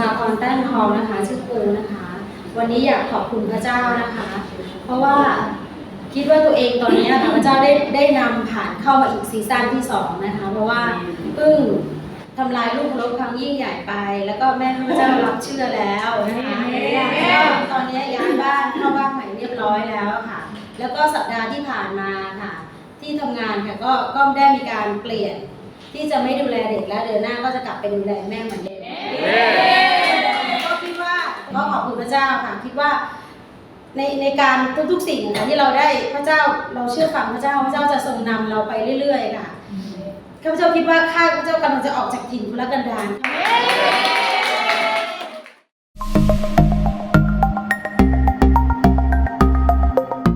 ภาพรแป้นทองนะคะชื่อเอิญนะคะ วันนี้อยากขอบคุณพระเจ้านะคะ เพราะว่าคิดว่าตัวเองตอนนี้นะคะพระเจ้าได้ได้นำผ่านเข้ามาอีกซีซั่นที่สองนะคะ เพราะว่าเพิ่งทำลายลูกลบครั้งยิ่งใหญ่ไป แล้วก็แม่พระเจ้ารับเชื่อแล้วนะคะตอนนี้ย้ายบ้านเข้าบ้านใหม่เรียบร้อยแล้วค่ะ แล้วก็สัปดาห์ที่ผ่านมาค่ะ ที่ทำงานค่ะก็ก็ได้มีการเปลี่ยนที่จะไม่ดูแลเด็กแล้วเดือนหน้าก็จะกลับไปดูแลแม่เหมือนเดิ ก็ขอบคุณพระเจ้าค่ะคิดว่า ในในการทุกๆสิ่งนะคะที่เราได้พระเจ้าเราเชื่อฟังพระเจ้าพระเจ้าจะทรงนำเราไปเรื่อยๆค่ะข้าพเจ้าคิดว่าข้าพเจ้ากำลังจะออกจากถิ่นทุรกันดารข้าพ